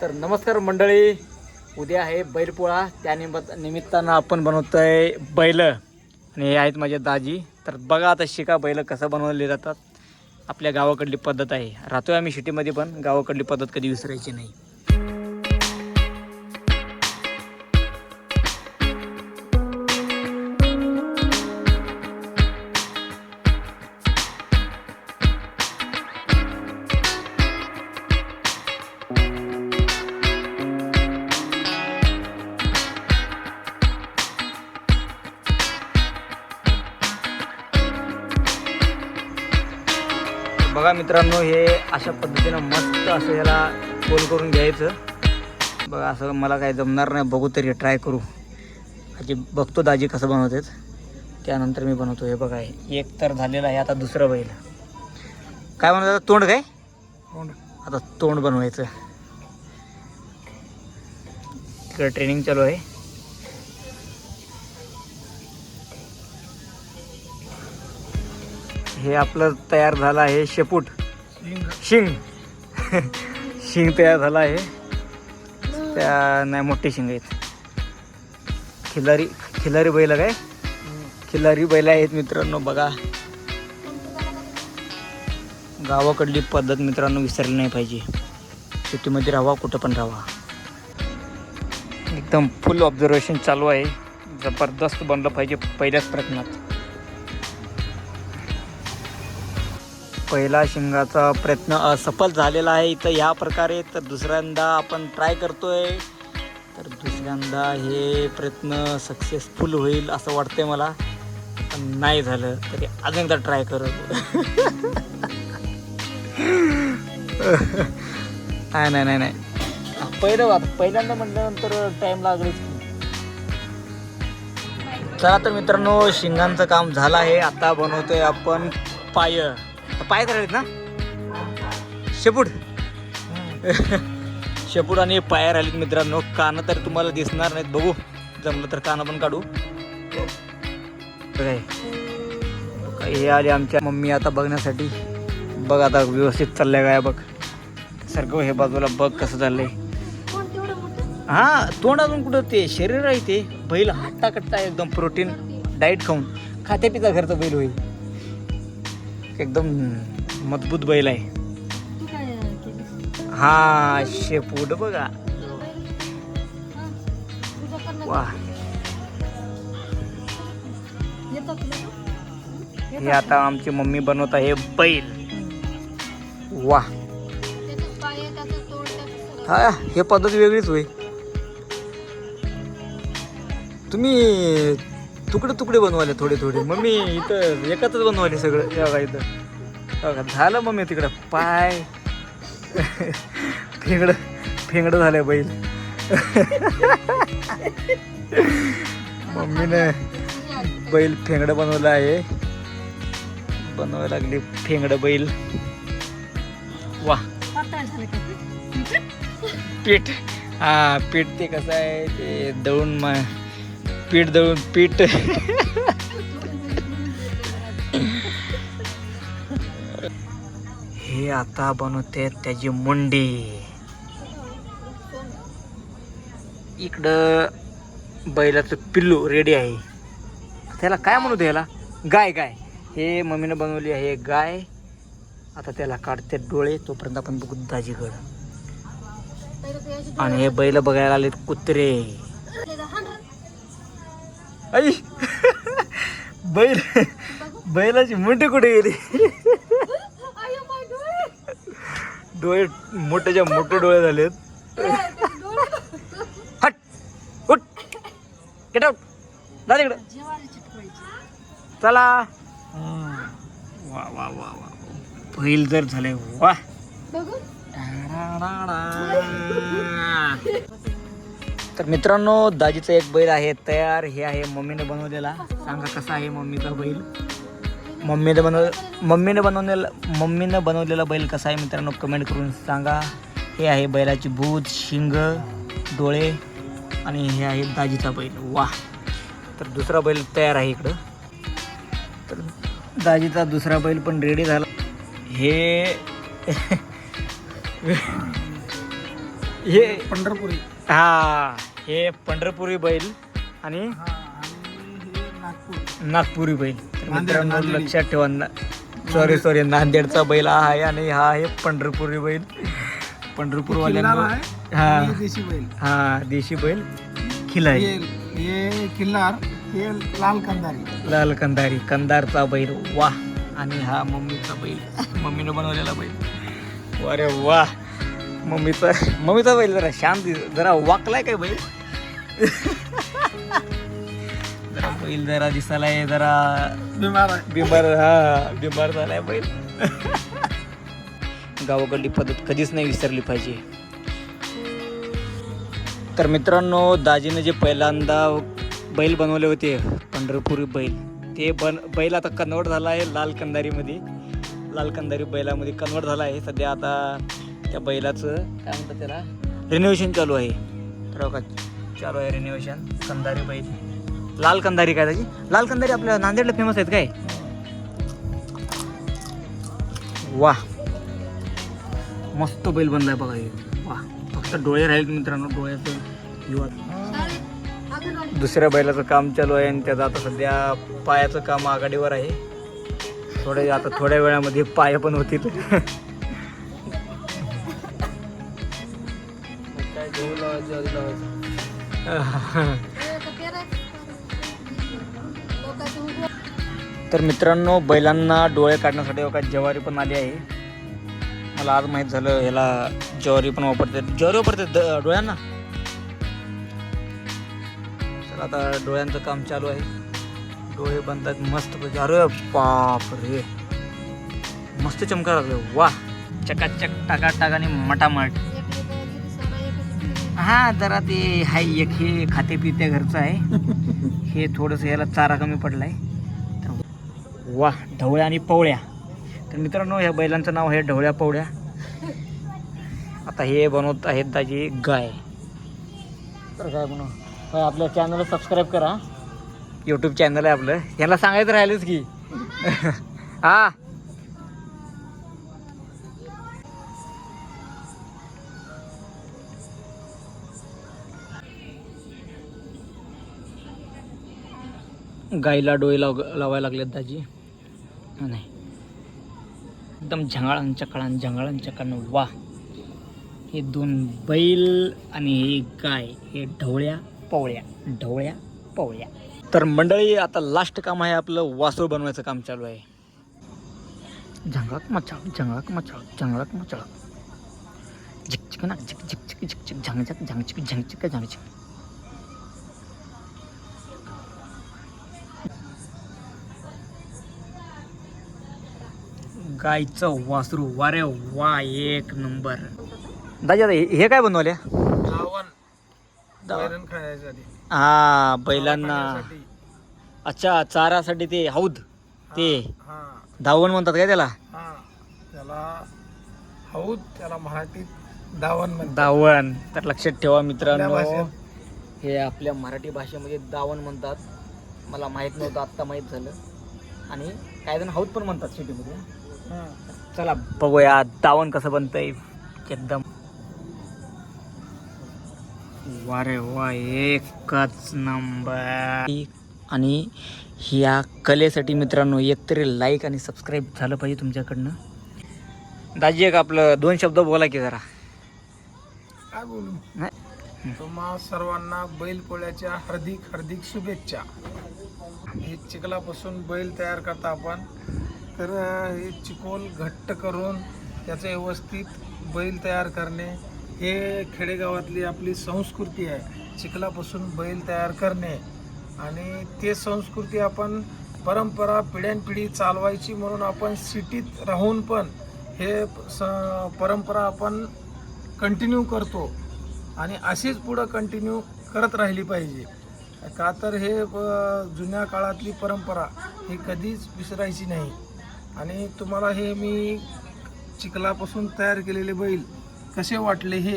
तर नमस्कार मंडळी उद्या आहे बैलपोळा. त्या निमित्त निमित्तानं आपण बनवतोय बैल. आणि हे आहेत माझे दाजी. तर बघा आता शिका बैल कसं बनवले जातात. आपल्या गावाकडली पद्धत आहे. राहतोय आम्ही सिटीमध्ये पण. गावाकडली पद्धत कधी विसरायची नाही. बघा मित्रांनो हे अशा पद्धतीनं मस्त असं याला गोल करून घ्यायचं. बघा असं मला काही जमणार नाही बघू तरी ट्राय करू. आजी बघतो दाजी कसं बनवतात. त्यानंतर मी बनवतो. हे बघा एक तर झालेलं आहे आता दुसरं बैल. काय बनवतात तोंड काय? आता तोंड बनवायचं. तिकडे ट्रेनिंग चालू आहे. हे आपलं तयार झालं आहे शेपूट. शिंग. शिंग तयार झाला आहे. त्या नाही मोठे शिंग आहेत. खिलारी खिलारी बैल काय? खिलारी बैल आहेत मित्रांनो बघा. गावाकडली पद्धत मित्रांनो विसरली नाही पाहिजे. सिटीमध्ये राहावा कुठं पण राहावा एकदम फुल ऑब्झर्वेशन चालू आहे. जबरदस्त बनलं पाहिजे पहिल्याच प्रयत्नात पहिला शिंगाचा प्रयत्न असफल झालेला आहे. इथं या प्रकारे तर दुसऱ्यांदा आपण ट्राय करतोय. तर दुसऱ्यांदा हे प्रयत्न सक्सेसफुल होईल असं वाटतंय मला. पण नाही झालं तरी अजून एकदा ट्राय करत नाही नाही नाही नाही. पहिलं पहिल्यांदा म्हटल्यानंतर टाईम लागलीच चला तर मित्रांनो शिंगांचं काम झालं आहे. आता बनवतोय आपण पाय पाय करायलेत ना? शेपूट. शेपूट आणि पाय राहिलेत मित्रांनो. कानं तर तुम्हाला दिसणार नाहीत. बघू जमलं तर कानं पण काढू. काय? हे आले आमच्या मम्मी आता बघण्यासाठी. बघ आता व्यवस्थित चाललंय काय बघ. सारखं हे बाजूला बघ कसं चाललंय. हा तोंड अजून कुठं ते? शरीर आहे ते. बैल हट्टा कट्टा एकदम प्रोटीन डाईट खाऊन. खात्या पिता घरचं बैल होईल. एकदम मजबूत बैल आहे. हा शेपूट बघा. वा. हे आता आमची मम्मी बनवत आहे बैल. वा. हा हे पद्धत वेगळीच होई तुम्ही तुकडे तुकडे बनवाले थोडे थोडे. मम्मी इथं एकत्रच बनवाले सगळं. बघा इथं. झालं मम्मी तिकडं. पाय. फेंगड फेंगड झालंय बैल. मम्मीने बैल फेंगड बनवलं आहे. बनवायला लागली फेंगड बैल. वा. पीठ. हा पीठ ते कसं आहे ते दळून मा पीठ दळून पीठ. हे आता बनवते त्याची मुंडी. इकडं बैलाचं पिल्लू रेडी आहे. त्याला काय म्हणू याला गाय गाय. हे मम्मीनं बनवली आहे गाय. आता त्याला काढते डोळे तोपर्यंत आपण बघू दाजीकडं आणि हे बैल बघायला आलेत कुत्रे. आई. बैल बैलाची मुंडी कुठे गेली? डोळे. मोठ्याच्या मोठे डोळे झालेत. हट उठ. गेट आउट जा तिकडं. चला. वा वा वा वा बैल जर झाले वा. तर मित्रांनो दाजीचं एक बैल आहे तयार. हे आहे मम्मीने बनवलेला. सांगा कसा आहे मम्मीचा बैल? मम्मीने बनव मम्मीने बनवलेला मम्मीने बनवलेला बैल कसा आहे मित्रांनो कमेंट करून सांगा. हे आहे बैलाची भूत शिंग डोळे आणि हे आहे दाजीचा बैल. वा तर दुसरा बैल तयार आहे इकडं. तर दाजीचा दुसरा बैल पण रेडी झाला. हे हे पंढरपुरी. हा. हे पंढरपुरी बैल आणि हा आणि हे नागपूर. नागपुरी बैल. तर मित्रांनो नांदेडी. लक्षात ठेवा सॉरी सॉरी नांदेडचा बैल हा आहे आणि हा आहे पंढरपुरी बैल. खिल्लार पंढरपूरवाल्यांना आहे हा. आणि देशी बैल. हा देशी बैल खिलाय. हे हे किल्लार हे लाल कंदारी. लाल कंदारी कंदारचा बैल. वा आणि हा मम्मीचा बैल. मम्मीने बनवलेला बैल. अरे वा मम्मीचा मम्मीचा बैल जरा शांत दिस- जरा वाकलाय काय बैल? जरा बैल जरा दिसायलाय जरा बिमार बिमार हा बिमार झालाय बैल. गावाकडली पद्धत कधीच नाही विसरली पाहिजे. तर मित्रांनो दाजीने जे पहिल्यांदा बैल बनवले होते पंढरपुरी बैल ते बन बैल आता कन्वर्ट झाला आहे लाल कंदारीमध्ये लाल कंदारी बैलामध्ये कन्वर्ट झाला आहे सध्या आता त्या बैलाचं काय म्हणतात त्याला रिनोव्हेशन चालू आहे. तर बघा चालू आहे रिनोव्हेशन कंदारी पाहिजे लाल कंदारी काय त्याची? लाल कंदारी आपल्या नांदेडला फेमस आहेत काय? वा मस्त बैल बनलाय बघा हे. वा फक्त डोळे राहील मित्रांनो डोळ्याचं युवा दुसऱ्या बैलाचं काम चालू आहे आणि त्याचं आता सध्या पायाचं काम आघाडीवर आहे. थोडे आता थोड्या वेळामध्ये पाय पण होतील. तर मित्रांनो बैलांना डोळे काढण्यासाठी बघा ज्वारी पण आली आहे. मला आज माहीत झालं ह्याला ज्वारी पण वापरते ज्वारी वापरते द- डोळ्यांना? चला आता डोळ्यांचं काम चालू आहे. डोळे बनतात मस्त अरे बाप रे मस्त चमका लागले. वा चकाचक टाका टाकाने मटामट. हा जरा ते हाय एक हे खाते पिते घरचं आहे. हे थोडंसं याला चारा कमी पडलाय. तर वा ढवळ्या आणि पवळ्या. तर मित्रांनो ह्या बैलांचं नाव आहे ढवळ्या पवळ्या. आता हे बनवत आहेत दाजी गाय. तर काय काय आपल्या चॅनलला सबस्क्राईब करा. यूट्यूब चॅनल आहे आपलं. ह्याला सांगायचं राहिलंच की. हा. गाईला डोळे लाव लावायला लागलेत दाजी. नाही. एकदम झंगाळान चकळान झंगाळान चकळान वा. हे दोन बैल आणि हे गाय हे ढवळ्या पवळ्या ढवळ्या पवळ्या. तर मंडळी आता लास्ट काम आहे आपलं वासरू बनवायचं काम चालू आहे. झंगाक मचाळ झंगाक मचाळ झंगाक मचाळ. झिकचिक ना झिक झिक झिक झिक झिक झंग झक झंगचिक. झिक गायचं वासरू वारे वा एक नंबर. दाजी आता हे हे काय वैरण खायसाठी हा बैलांना खाण्यासाठी. अच्छा चारासाठी ते हौद. ते. हा. धावण म्हणतात काय त्याला? हा त्याला हौद त्याला मराठीत दावण म्हणतात. दावण. तर लक्षात ठेवा आपल्या मित्रांनो. हे आपल्या मराठी भाषेमध्ये दावण म्हणतात. मला माहीत नव्हतं आत्ता माहीत झालं. आणि काही जण हौद पण म्हणतात सिटीमध्ये. चला. बघूया दावण कसं बनतंय. एकदम. वारे वा एकच नंबर आणि ह्या कलेसाठी मित्रांनो एकतरी लाईक आणि सबस्क्राईब झालं पाहिजे तुमच्याकडनं. दाजी एक आपलं दोन शब्द बोला की जरा. काय बोलू? नाही. तुम्हा सर्वांना बैलपोळ्याच्या हार्दिक हार्दिक शुभेच्छा. हे चिखलापासून बैल तयार करता आपण. तर हे चिकोल घट्ट करून त्याचं व्यवस्थित बैल तयार करणे हे खेडेगावातली आपली संस्कृती आहे. चिखलापासून बैल तयार करणे आणि ते संस्कृती आपण परंपरा पिढ्यानपिढी चालवायची म्हणून आपण सिटीत राहून पण हे स परंपरा आपण कंटिन्यू करतो आणि अशीच पुढं कंटिन्यू करत राहिली पाहिजे. का तर हे जुन्या काळातली परंपरा ही कधीच विसरायची नाही. आणि तुम्हाला हे मी चिखलापासून तयार केलेले बैल कसे वाटले हे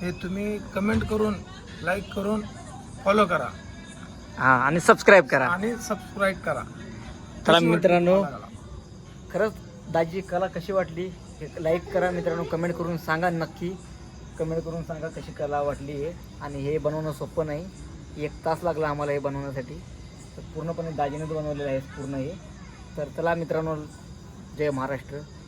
हे तुम्ही कमेंट करून लाईक करून फॉलो करा. हा आणि सबस्क्राईब करा. आणि सबस्क्राईब करा. चला मित्रांनो? खरंच दाजी कला कशी वाटली? लाईक करा मित्रांनो कमेंट करून सांगा नक्की. कमेंट करून सांगा कशी कला वाटली हे. आणि हे बनवणं सोपं नाही. एक तास लागला आम्हाला हे बनवण्यासाठी. तर पूर्णपणे दाजीनेच बनवलेलं आहे पूर्ण हे. तर चला मित्रांनो जय महाराष्ट्र.